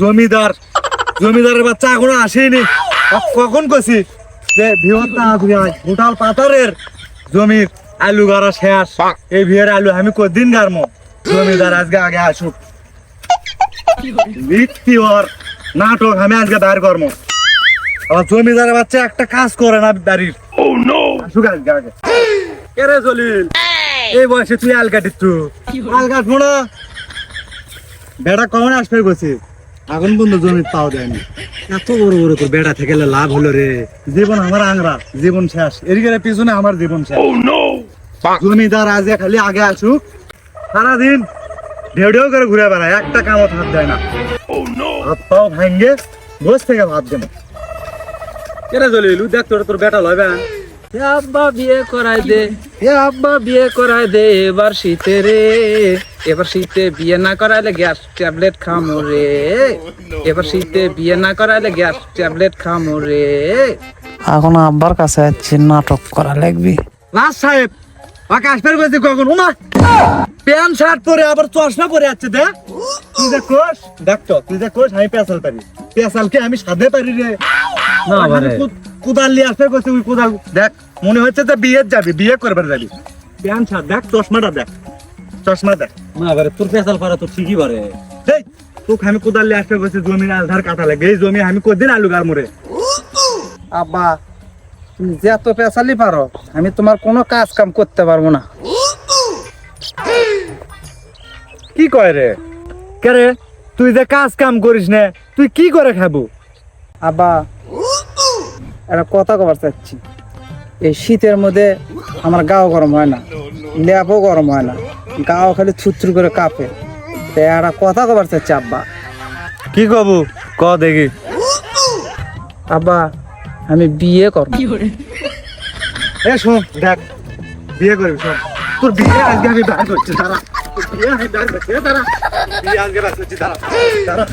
জমিদার জমিদারের বাচ্চা এখনও আসেনি। কখন কছি যে ভিওর গোটাল পাতারের জমির আলু গাড়া শেষ। এই ভিয়ের আলু আমি কদিন জমিদার আজকে আগে আসুক। ওর নাটক আমি আজকে দাঁড় করব আমার জমিদারের বাচ্চা একটা কাজ করে না বাড়ির। আসুক আজকে আগে। কেরে জলিল এই বয়সে তুই আল কাটিস তু আল কাটবো না বেড়া কখন আসবে বসে এখন বন্ধু জমি পাও দেয়নি। এত বড় বড় তোর বেড়া থেকে লাভ হলো রে। জীবন আমার আংরা জীবন শেষ। এদিকে পিছনে আমার জীবন শেষ। জমিদার আজ খালি আগে আসুক। সারাদিন ঢেউ ঢেউ করে ঘুরে বেড়ায় একটা কামত হাত দেয় না। হাত পাও ভাঙ্গে বস থেকে ভাত দেবো। কেরে জলিল দেখ তোর তোর বেটা লয় এ আব্বা বিয়ে করাই দে। আব্বা বিয়ে করাই দে এবার শীতে রে। এবার শীতে বিয়ে না করাইলে গ্যাস ট্যাবলেট খামো রে। এবার শীতে বিয়ে না করাইলে গ্যাস ট্যাবলেট খামো রে। এখন আব্বার কাছে যাচ্ছি নাটক করা লাগবি। লাস সাহেব আকাশ ফের গেছে কখন? উমা! প্যান্ট শার্ট পরে আবার চশমা পরে আছে দেখ তুই যে কোষ দেখ তো তুই যে কোষ আমি পেশাল পারি। পেশালকে আমি সাধে পারি রে। না কোদাল নিয়ে আসবে কইছে ওই কোদাল দেখ মনে হচ্ছে যে বিয়ে যাবি বিয়ে করবার যাবি। প্যান্ট শার্ট দেখ চশমাটা দেখ। চশমা দেখ। না বারে তোর পেশাল পারা তো ঠিকই বারে এই তোকে আমি কোদাল নিয়ে আসবে কইছে জমির আধার কাটা লাগে এই জমি আমি কদিন আলু গার মরে? আব্বা তুমি যে এত পেশালি পারো আমি তোমার কোনো কাজ কাম করতে পারব না। কি কয় রে? কে রে? তুই যে কাজ কাম করিস না তুই কি করে খাব? আব্বা একটা কথা কবার চাচ্ছি। এই শীতের মধ্যে আমার গাও গরম হয় না ল্যাপও গরম হয় না গাও খালি থুত্রু করে কাঁপে। তাই একটা কথা কবার চাচ্ছি আব্বা। কি কব ক দেখি। আব্বা আমি বিয়ে করব। এ শোন দেখ বিয়ে করবি শোন। তোর বিয়ে আজকে আমি করছি দাঁড়া। বিয়ে আমি বার করছি দাঁড়া। বিয়ে আজকে দাঁড়া। দাঁড়া।